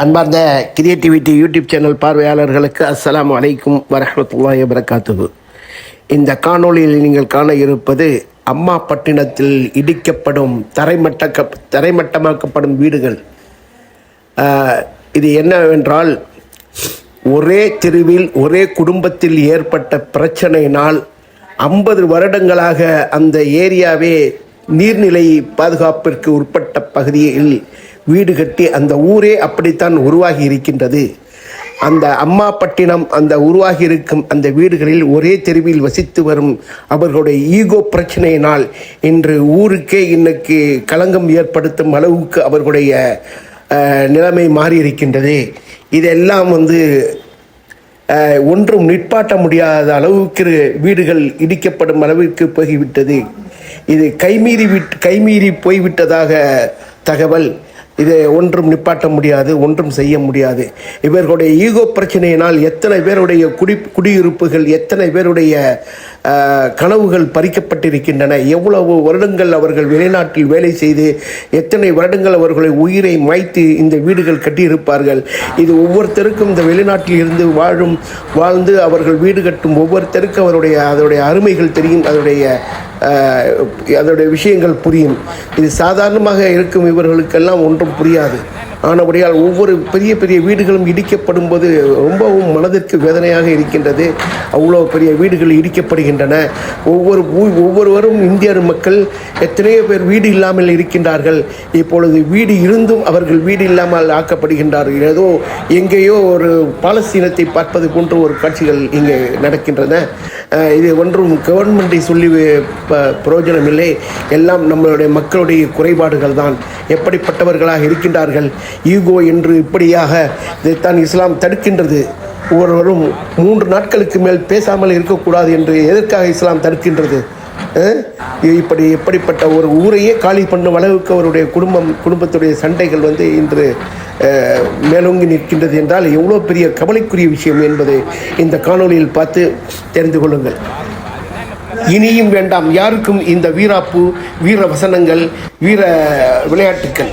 அன்பார்ந்த creativity YouTube channel பார்வையாளர்களுக்கு அஸ்லாம் வலைக்கும் வரஹ்மத்துல்லாஹி வரகாத்துகு இந்த காணொளியில் நீங்கள் காண இருப்பது அம்மா பட்டினத்தில் இடிக்கப்படும் தரைமட்ட தரைமட்டமாக்கப்படும் வீடுகள். இது என்னவென்றால் ஒரே தெருவில் ஒரே குடும்பத்தில் ஏற்பட்ட பிரச்சனையினால் ஐம்பது வருடங்களாக அந்த ஏரியாவே நீர்நிலை பாதுகாப்பிற்கு உட்பட்ட பகுதியில் வீடு கட்டி அந்த ஊரே அப்படித்தான் உருவாகி இருக்கின்றது. அந்த அம்மாப்பட்டினம் அந்த உருவாகி இருக்கும் அந்த வீடுகளில் ஒரே தெருவில் வசித்து வரும் அவர்களுடைய ஈகோ பிரச்சனையினால் இன்று ஊருக்கே இன்னைக்கு களங்கம் ஏற்படுத்தும் அளவுக்கு அவர்களுடைய நிலைமை மாறி இருக்கின்றது இதெல்லாம் வந்து ஒன்றும் நிற்பாட்ட முடியாத அளவுக்கு வீடுகள் இடிக்கப்படும் அளவிற்கு போய்விட்டது இது கைமீறி விட் கைமீறி போய்விட்டதாக தகவல். இதை ஒன்றும் நிப்பாட்ட முடியாது ஒன்றும் செய்ய முடியாது. இவர்களுடைய ஈகோ பிரச்சனையினால் எத்தனை பேருடைய குடி குடியிருப்புகள் எத்தனை பேருடைய கனவுகள் பறிக்கப்பட்டிருக்கின்றன. எவ்வளவு வருடங்கள் அவர்கள் வெளிநாட்டில் வேலை செய்து எத்தனை வருடங்கள் அவர்களை உயிரை மாய்த்து இந்த வீடுகள் கட்டியிருப்பார்கள். இது ஒவ்வொருத்தருக்கும் இந்த வெளிநாட்டில் இருந்து வாழும் வாழ்ந்து அவர்கள் வீடு கட்டும் ஒவ்வொருத்தருக்கும் அவருடைய அதனுடைய அருமைகள் தெரியும் அதனுடைய அதனுடைய விஷயங்கள் புரியும். இது சாதாரணமாக இருக்கும் இவர்களுக்கெல்லாம் ஒன்றும் புரியாது. ஆனபடியால் ஒவ்வொரு பெரிய பெரிய வீடுகளும் இடிக்கப்படும் போது ரொம்பவும் மனதிற்கு வேதனையாக இருக்கின்றது. அவ்வளோ பெரிய வீடுகள் இடிக்கப்படுகின்றன. ஒவ்வொரு ஒவ்வொருவரும் இந்தியர் மக்கள் எத்தனையோ பேர் வீடு இல்லாமல் இருக்கின்றார்கள். இப்பொழுது வீடு இருந்தும் அவர்கள் வீடு இல்லாமல் ஆக்கப்படுகின்றார்கள். ஏதோ எங்கேயோ ஒரு பாலஸ்தீனத்தை பார்ப்பது போன்ற ஒரு காட்சிகள் இங்கே நடக்கின்றன. இது ஒன்றும் கவர்மெண்ட்டை சொல்லி ப- பிரயோஜனம் இல்லை எல்லாம் நம்மளுடைய மக்களுடைய குறைபாடுகள் தான் எப்படிப்பட்டவர்களாக இருக்கின்றார்கள்? ஈகோ என்று இப்படியாக இதைத்தான் இஸ்லாம் தடுக்கின்றது. ஒவ்வொருவரும் மூன்று நாட்களுக்கு மேல் பேசாமல் இருக்கக்கூடாது என்று எதற்காக இஸ்லாம் தடுக்கின்றது? இப்படி எப்படிப்பட்ட ஒரு ஊரையே காலி பண்ணும் அளவுக்கு அவருடைய குடும்பம் குடும்பத்துடைய சண்டைகள் வந்து இன்று மேலோங்கி நிற்கின்றது என்றால் எவ்வளோ பெரிய கவலைக்குரிய விஷயம் என்பதை இந்த காணொலியில் பார்த்து தெரிந்து கொள்ளுங்கள். இனியும் வேண்டாம் யாருக்கும் இந்த வீராப்பு வீர வசனங்கள் வீர விளையாட்டுக்கள்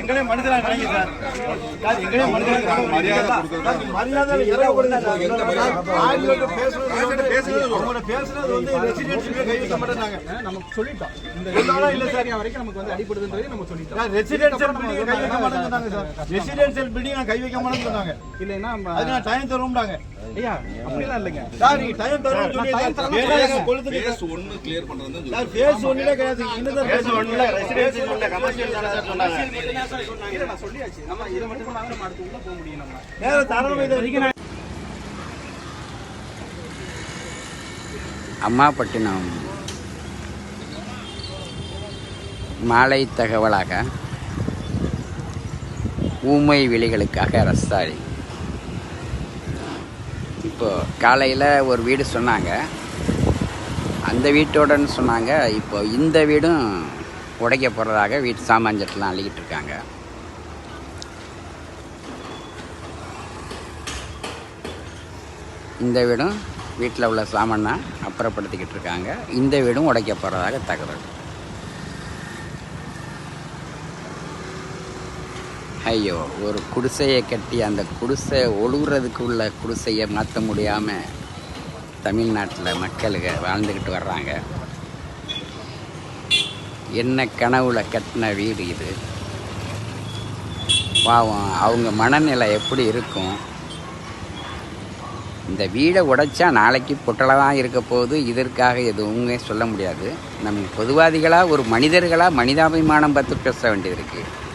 எங்களே மனிதனா நினைங்க சார் எங்களே மனிதனா மரியாதை பேசுறது வந்து- அவங்களோட பேசுறது வந்து ரெசிடென்சியலே நமக்கு சொல்லிட்டோம் இந்த வரைக்கும் நமக்கு வந்து அடிப்படுதுன்றது நம்ம சொல்லிட்டோம் பில்டிங் கை வைக்க மாட்டேன்னு சொன்னாங்க சார். ரெசிடென்சியல் பில்டிங் நான் கை வைக்க மாட்டேன்னு சொன்னாங்க. இல்லைன்னா நம்ம- அதுக்கு நான் டைம் தருவோம்டாங்க. ஐயா அப்படிலாம் இல்லைங்க சார், நீங்க டைம் தருவோம்னு சொன்னீங்க time சார். தரணும் வேலையை சொல்லுங்க. கொளுத்துட்டு பேஸ் ஒண்ணு clear பண்றதுன்னு சொல்லி. சார், பேஸ் ஒண்ணுல கிடையாது. என்னதான் பேஸ் ஒண்ணுல? ரெசிடென்சியல் ஒண்ணுல கமர்ஷியல் தானே சார் சொன்னாங்க. இதை நான் சொல்லியாச்சு நம்ம இதை மட்டும் சொன்னாங்க நம்ம அடுத்து உள்ள போக முடியும் நம்ம நேரா தரணும் இதை வரைக்கும் நான் அம்மாப்பட்டினம் மாலை தகவலாக ஊமை விழிகளுக்காக ரஸ்தாளி இப்போது காலையில் ஒரு வீடு சொன்னாங்க. அந்த வீட்டோடன்னு சொன்னாங்க. இப்போ இந்த வீடும் உடைக்க போகிறதாக வீட்டு சாமான்ஜெட்லாம் அள்ளிக்கிட்டு இருக்காங்க. இந்த வீடும் வீட்டில் உள்ள சாமானை அப்புறப்படுத்திக்கிட்டு இருக்காங்க. இந்த வீடும் உடைக்க போகிறதாக தகவல். ஐயோ ஒரு குடிசையை கட்டி அந்த குடிசை ஒழுகுறதுக்கு உள்ள குடிசையை மாற்ற முடியாமல் தமிழ்நாட்டில் மக்களுங்க வாழ்ந்துக்கிட்டு வர்றாங்க. என்ன கனவுல கட்டின வீடு இது? பாவம் அவங்க மனநிலை எப்படி இருக்கும்? இந்த வீடை உடைச்சா நாளைக்கு பொட்டலை தான் இருக்க போகுது இதற்காக எதுவுமே சொல்ல முடியாது. நம்ம பொதுவாதிகளாக ஒரு மனிதர்களாக மனிதாபிமானம் பார்த்து பேச வேண்டியது இருக்குது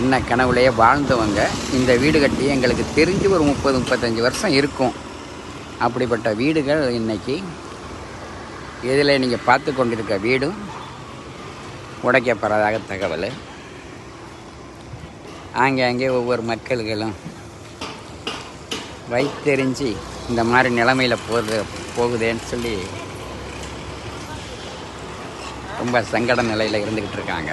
என்ன கனவுலையே வாழ்ந்தவங்க இந்த வீடு கட்டி எங்களுக்கு தெரிஞ்சு ஒரு முப்பது முப்பத்தஞ்சு வருஷம் இருக்கும். அப்படிப்பட்ட வீடுகள் இன்றைக்கி இதில் நீங்கள் பார்த்து கொண்டிருக்க வீடும் உடைக்கப்படுறதாக தகவல். ஆங்காங்கே ஒவ்வொரு மக்கள்களும் வைத்தெறிஞ்சு இந்த மாதிரி நிலைமையில் போகுது போகுதேன்னு சொல்லி ரொம்ப சங்கட நிலையில் இருந்துக்கிட்டு இருக்காங்க.